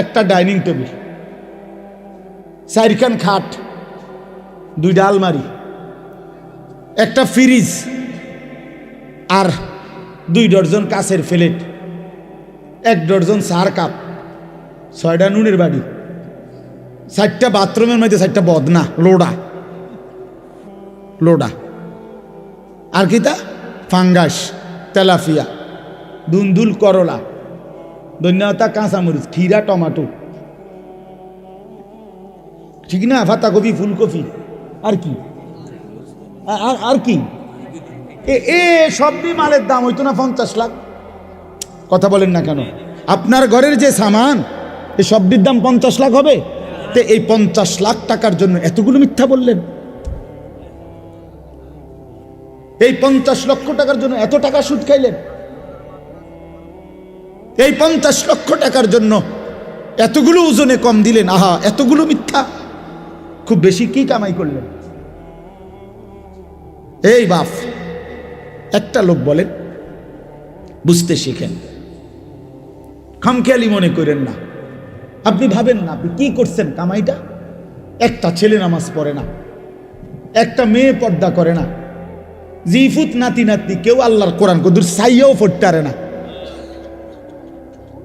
একটা dining table, চারিখান খাট, দুইটা আলমারি, একটা ফ্রিজ আর দুই ডর্জন কাছের প্লেট, এক ডর্জন সার কাপ, ছয়টা নুনের বাড়ি চারটা বাথরুমের মধ্যে চারটা বদনা, লোডা লোডা। আর কি তা? ফাঙ্গাস, তেলাফিয়া, দুন্দুল করলা। ধন্যতা কাঁচামরিচ খিরা টমাটো। ঠিক না? পাতাকপি ফুলকপি আর কি? আর আর কি? এ সবই মালের দাম হইতো না পঞ্চাশ লাখ। কথা বলেন না কেন? আপনার ঘরের যে সামান এই সবটির দাম পঞ্চাশ লাখ হবে? তো এই পঞ্চাশ লাখ টাকার জন্য এতগুলো মিথ্যা বললেন। এই পঞ্চাশ লক্ষ টাকার জন্য এত টাকা সুদ খাইলেন? এই পঞ্চাশ লক্ষ টাকার জন্য এতগুলো ওজনে কম দিলেন। আহা, এতগুলো মিথ্যা। খুব বেশি কি কামাই করলেন? এই বাপ, একটা লোক বলেন, বুঝতে শিখেন। খামখেয়ালি মনে করেন না। আপনি ভাবেন না, আপনি কি করছেন কামাইটা? একটা ছেলে নামাজ পড়ে না, একটা মেয়ে পর্দা করে না, জিফুত নাতি নাতি কেউ আল্লাহর কোরআন কদুর সাইয়াও পারে না।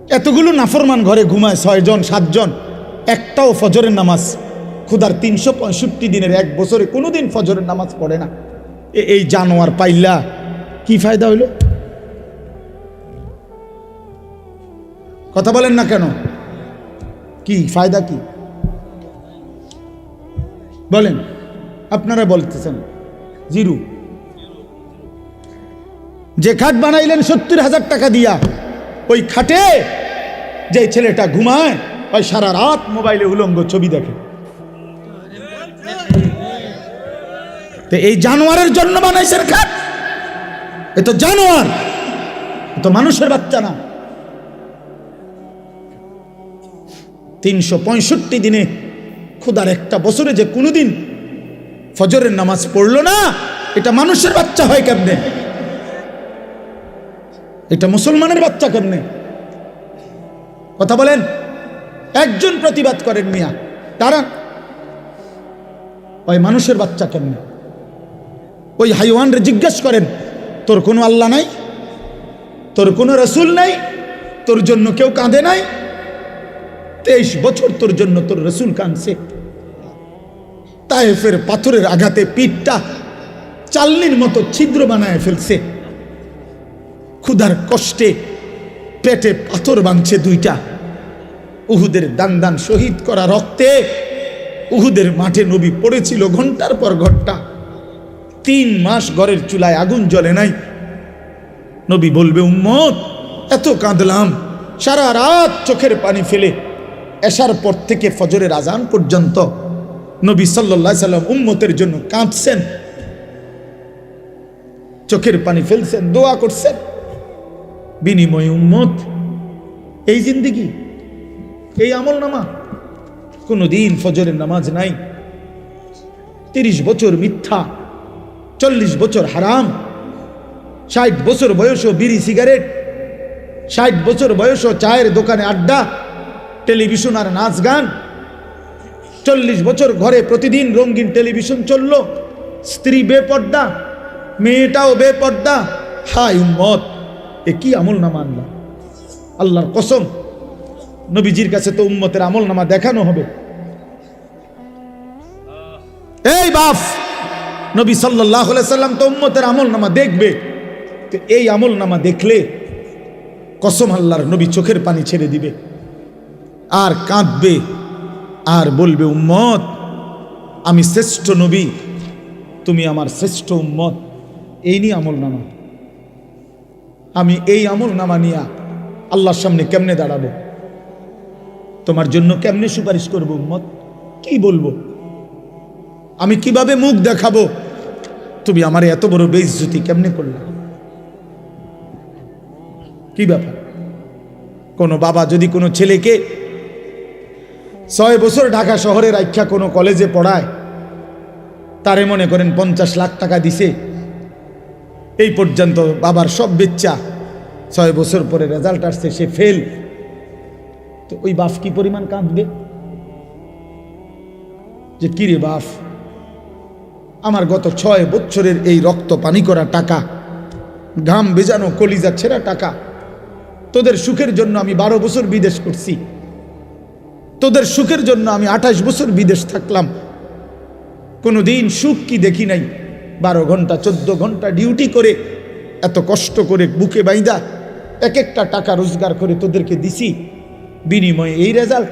এতগুলো নাফরমান ঘরে ঘুমায় ছয়জন, সাতজন, একটাও ফজরের নামাজ। খুদার তিনশো পঁয়ষট্টি দিনের এক বছরে কোনোদিন ফজরের নামাজ পড়ে না। এই জানোয়ার পাইলা, কি ফায়দা হইল? কথা বলেন না কেন? কি, ফায়দা কি? বলেন, আপনারা বলতেছেন। জিরু। যে খাট বানাইলেন সত্তর হাজার টাকা দিয়া ওই খাটে যে ছেলেটা ঘুমায়, ওই সারা রাত মোবাইলে উলঙ্গ ছবি দেখে। তো এই জানোয়ারের জন্য বানাইছেন খাট? এ তো জানোয়ার তো মানুষের বাচ্চা না। তিনশো পঁয়ষট্টি দিনে খুদার একটা বছরে যে কোনোদিন ফজরের নামাজ পড়ল না, এটা মানুষের বাচ্চা হয় কেমনে? এটা মুসলমানের বাচ্চা কেমনে? কথা বলেন। একজন প্রতিবাদ করেন মিয়া। তারা ওই মানুষের বাচ্চা কেমনে? ওই হাইওয়ানরে জিজ্ঞেস করেন, তোর কোনো আল্লাহ নাই? তোর কোনো রসুল নাই? তোর জন্য কেউ কাঁদে নাই? তেইশ বছর তোর জন্য তোর রসুল কাঁদছে। তায়েফের পাথরের আঘাতে পিঠটা চালনির মতো ছিদ্র বানায় ফেলছে। ক্ষুধার কষ্টে পেটে পাথর বাঁধছে দুইটা। উহুদের দান দান শহীদ করা রক্তে উহুদের মাঠে নবী পড়েছিল ঘণ্টার পর ঘণ্টা। তিন মাস ঘরের চুলায় আগুন জ্বলে নাই। নবী বলবে, উম্মত, এত কাঁদলাম। সারা রাত চোখের পানি ফেলে এসার পর থেকে ফজরের আজান পর্যন্ত নবী সাল্লাহ সাল্লাম উম্মতের জন্য কাঁদছেন। চোখের পানি ফেলছেন, দোয়া করছেন। বিনিময় উম্মত। এই জিন্দিগি, এই আমল নামা কোনোদিন ফজরের নামাজ নাই। তিরিশ বছর মিথ্যা, চল্লিশ বছর হারাম, ষাট বছর বয়সও বিড়ি সিগারেট, ষাট বছর বয়সও চায়ের দোকানে আড্ডা, টেলিভিশন আর নাচ গান। চল্লিশ বছর ঘরে প্রতিদিন রঙিন টেলিভিশন চলল। স্ত্রী বেপর্দা, মেয়েটাও বেপর্দা। হাই উম্মত! এ কি আমল নামা আনলা আল্লাহর কসম, নবীজির কাছে তো উম্মতের আমল নামা দেখানো হবে। এই বাফ নবী সাল্লাহ সাল্লাম তো উম্মতের আমল নামা দেখবে। তো এই আমল নামা দেখলে কসম আল্লাহর নবী চোখের পানি ছেড়ে দিবে। আর কাঁদবে, আর বলবে, উম্মত, আমি শ্রেষ্ঠ নবী, তুমি আমার শ্রেষ্ঠ উম্মত। এই নিয়ে আমল নামা। আমি এই আমল নামা নিয়া আল্লাহর সামনে কেমনে দাঁড়াবো? তোমার জন্য কেমনে সুপারিশ করব, উম্মত? কি বলব? আমি কীভাবে মুখ দেখাবো? তুমি আমার এত বড় বেইজ্জতি কেমনে করলে? কি ব্যাপার? কোনো বাবা যদি কোনো ছেলেকে ছয় বছর ঢাকা শহরের আখ্যা কোনো কলেজে পড়ায়, তারে মনে করেন পঞ্চাশ লাখ টাকা দিছে এই পর্যন্ত বাবার সব বেচ্চা। ছয় বছর পরে রেজাল্ট আসছে, সে ফেল তো ওই বাফ কি পরিমাণ কাঁদবে? যে কিরে বাফ আমার গত ছয় বছরের এই রক্ত পানি করা টাকা, ঘাম বেজানো কলিজা ছেঁড়া টাকা, তোদের সুখের জন্য আমি বারো বছর বিদেশ করছি, তোদের সুখের জন্য আমি আঠাশ বছর বিদেশ থাকলাম কোনো দিন সুখ কি দেখি নাই। বারো ঘণ্টা, চোদ্দ ঘণ্টা ডিউটি করে এত কষ্ট করে বুকে বাইদা এক একটা টাকা রোজগার করে তোদেরকে দিছি। বিনিময়ে এই রেজাল্ট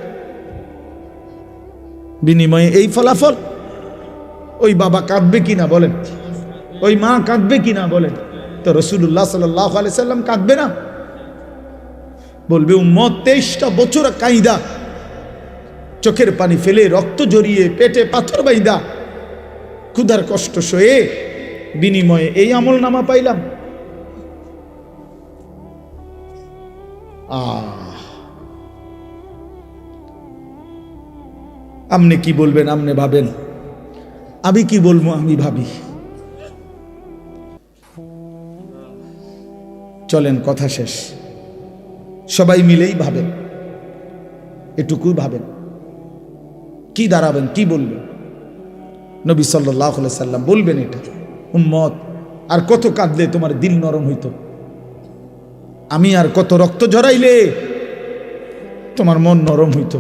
বিনিময়ে এই ফলাফল। ওই বাবা কাঁদবে কিনা বলেন? ওই মা কাঁদবে কিনা বলেন? তো রসুল্লাহ সাল্লাহ সাল্লাম কাঁদবে না? বলবে, উম্মত, তেইশটা বছর কাইদা। চোখের পানি ফেলে রক্ত জড়িয়ে পেটে পাথর বাইদা ক্ষুধার কষ্ট সয়ে বিনিময়ে এই আমল নামা পাইলাম। আপনি কি বলবেন আপনি ভাবেন? আমি কি বলব, আমি ভাবি। চলেন, কথা শেষ। সবাই মিলেই ভাবেন। এটুকু ভাবেন। কি দাঁড়াবেন, কি বলবেন? নবী সাল্লাহ সাল্লাম বলবেন এটা, উম্মত, আর কত কাঁদলে তোমার দিল নরম হইতো। আমি আর কত রক্ত ঝরাইলে তোমার মন নরম হইত।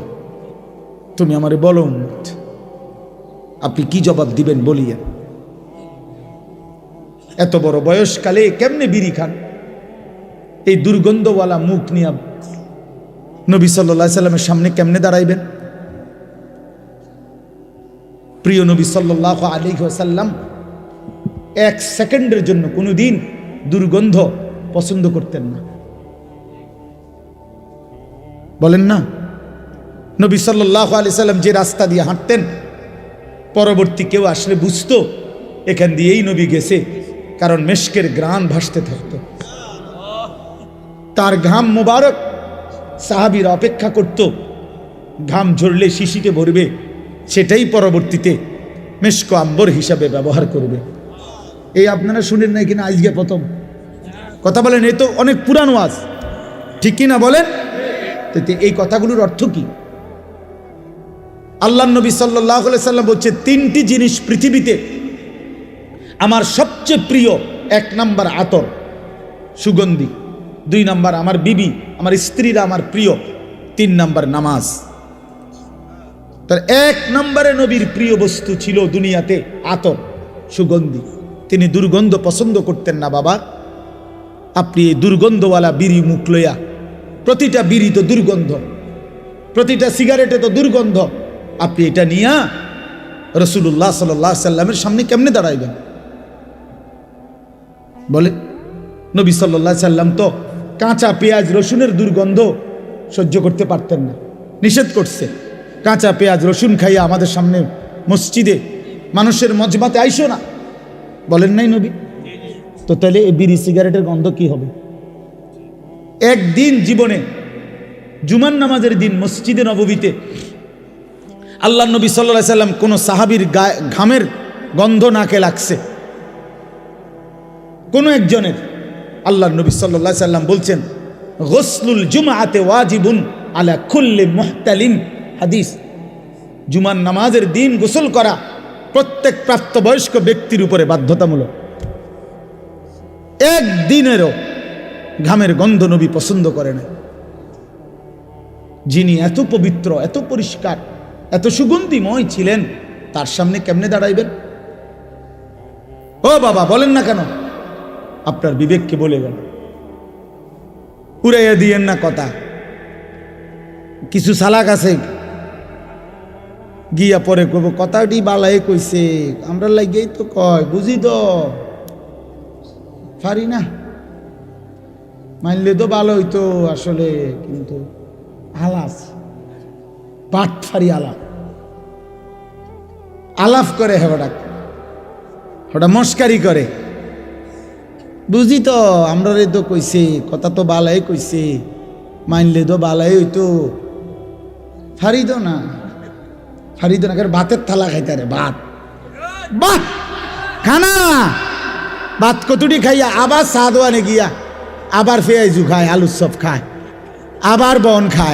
তুমি আমারে বলো, উম্মত, আপনি কি জবাব দিবেন বলিয়া? এত বড় বয়সকালে কেমনে বিড়ি খান? এই দুর্গন্ধওয়ালা মুখ নিয়ে নবী সাল্লা সাল্লামের সামনে কেমনে দাঁড়াইবেন? প্রিয় নবী সাল্লাহ আলী সাল্লাম এক সেকেন্ডের জন্য কোনো দিন দুর্গন্ধ পছন্দ করতেন না। বলেন না, নবী সাল্লাহ আলি সাল্লাম যে রাস্তা দিয়ে হাঁটতেন, পরবর্তী কেউ আসলে বুঝতো, এখান দিয়েই নবী গেছে, কারণ মেশকের গ্রাণ ভাসতে থাকত। তার ঘাম মোবারক সাহাবির অপেক্ষা করত, ঘাম ঝরলে শিশিতে ভরবে সেটাই পরবর্তীতে মেশক আম্বর হিসাবে ব্যবহার করবে। এই আপনারা শুনেন নাই কিনা আজকে প্রথম? কথা বলেন, এ তো অনেক পুরানো আজ। ঠিক কিনা বলেন? তো এই কথাগুলোর অর্থ কি? আল্লাহ নবী সাল্লাহ সাল্লাম বলছে, তিনটি জিনিস পৃথিবীতে আমার সবচেয়ে প্রিয়, এক নাম্বার আতর, সুগন্ধি, দুই নাম্বার আমার বিবি, আমার স্ত্রীরা আমার প্রিয়, তিন নাম্বার নামাজ। তার এক নম্বরে নবীর প্রিয় বস্তু ছিল দুনিয়াতে আতর, সুগন্ধি। তিনি দুর্গন্ধ পছন্দ করতেন না, বাবা। আপনি এই দুর্গন্ধওয়ালা বিড়ি মুখ লইয়া, প্রতিটা বিড়ি তো দুর্গন্ধ, প্রতিটা সিগারেটে তো দুর্গন্ধ। আপনি এটা নিয়া রসুল্লাহ সাল্লাহ সাল্লামের সামনে কেমনে দাঁড়াইবেন? বলে, নবী সাল্লাহ সাল্লাম তো কাঁচা পেঁয়াজ, রসুনের দুর্গন্ধ সহ্য করতে পারতেন না, নিষেধ করছে। কাঁচা পেঁয়াজ, রসুন খাইয়া আমাদের সামনে মসজিদে মানুষের মজবাতে আইসো না। বলেন নাই নবী? তো তাহলে এই বিড়ি সিগারেটের গন্ধ কি হবে? একদিন জীবনে জুমান নামাজের দিন মসজিদে নববীতে আল্লাহ নবী সাল্লা সাল্লাম কোনো সাহাবির ঘামের গন্ধ নাকে লাগছে। কোনো একজনের আল্লাহ নবী সাল্লা সাল্লাম বলছেন, গসলুল জুমাতে ওয়াজিবুন আলা খুল্লে মোহতালিন হাদিস জুমান নামাজের দিন গোসল করা প্রত্যেক প্রাপ্তবয়স্ক ব্যক্তির উপরে বাধ্যতামূলক। একদিনেরও ঘামের গন্ধ নবী পছন্দ করে না যিনি এত পবিত্র, এত পরিষ্কার, এত সুগন্ধিময় ছিলেন, তার সামনে কেমনে দাঁড়াইবেন? ও বাবা, বলেন না কেন? আপনার বিবেককে বলে গেল। উড়াইয়া দিয়েন না কথা। কিছু সালাক আছে? গিয়া পরে কব কথাটি বালাই কইছে। আমরা লাগেই তো কয়, বুঝি তো? পারি না। মানলে তো ভালো হইতো আসলে, কিন্তু আলাস। ফারি আলাপ। আলাপ করে হেবাটা ওটা মস্কারি করে। বুঝি তো আমরা তো কইছে, কথা তো বালাই কইছে। মানলে তো বালাই হইতো। ফারিদ না। ফারিদ না ভাতের থালা খাইতে রে ভাত। বাহ! খানা! ভাত কতটি খাইয়া, আবার সাদওয়ানে গিয়া, আবার ফেয়াইজু খায়, আলুর সব খায়, আবার বন খায়।